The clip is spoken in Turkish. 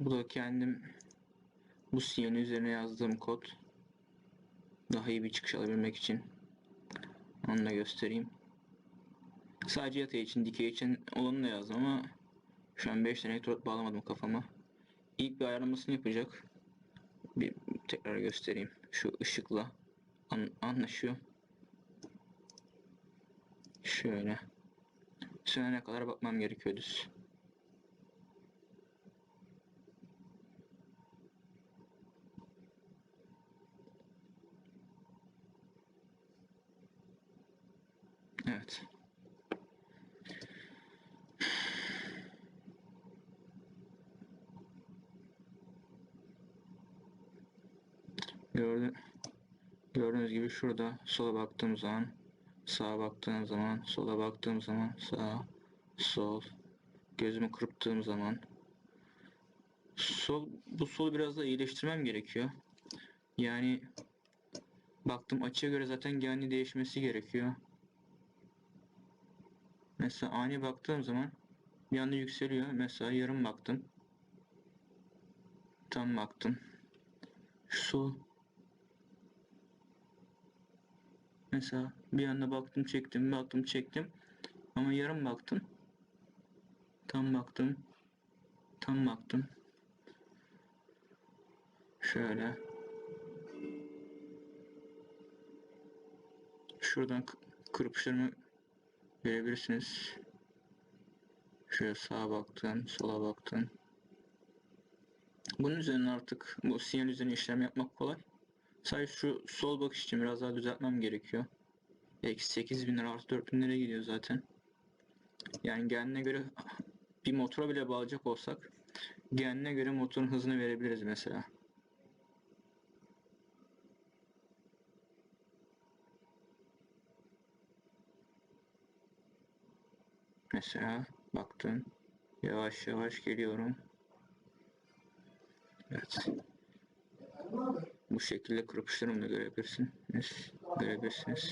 Bu da kendim bu sinyalin üzerine yazdığım kod. Daha iyi bir çıkış alabilmek için. Onu da göstereyim. Sadece yatay için, dikey için olanı da yazdım ama şu an 5 tane elektrot bağlamadım kafama. İlk bir ayarlamasını yapacak. Bir tekrar göstereyim. Şu ışıkla an- anlaşıyor. Şöyle. Sönene kadar bakmam gerekiyor düz. Evet. Gördü, gördüğünüz gibi şurada sola baktığım zaman sağa baktığım zaman sola baktığım zaman sağ sol gözümü kırptığım zaman sol bu solu biraz da iyileştirmem gerekiyor. Yani baktım açıya göre zaten gani değişmesi gerekiyor. Mesela ani baktığım zaman bir anda yükseliyor. Mesela yarım baktım. Tam baktım. Sol. Mesela bir anda baktım çektim baktım çektim. Ama yarım baktım. Tam baktım. Tam baktım. Şöyle. Şuradan kırpışlarımı görebilirsiniz. Şöyle sağa baktım, sola baktım. Bunun üzerine artık bu sinyal üzerine işlem yapmak kolay. Sadece şu sol bakış için biraz daha düzeltmem gerekiyor. Eksi 8000 lira artı 4000 lira gidiyor zaten. Yani kendine göre bir motora bile bağlayacak olsak kendine göre motorun hızını verebiliriz mesela. Mesela baktın yavaş yavaş geliyorum. Evet. Bu şekilde kırpışlarımı da görebilirsiniz. Görebilirsiniz.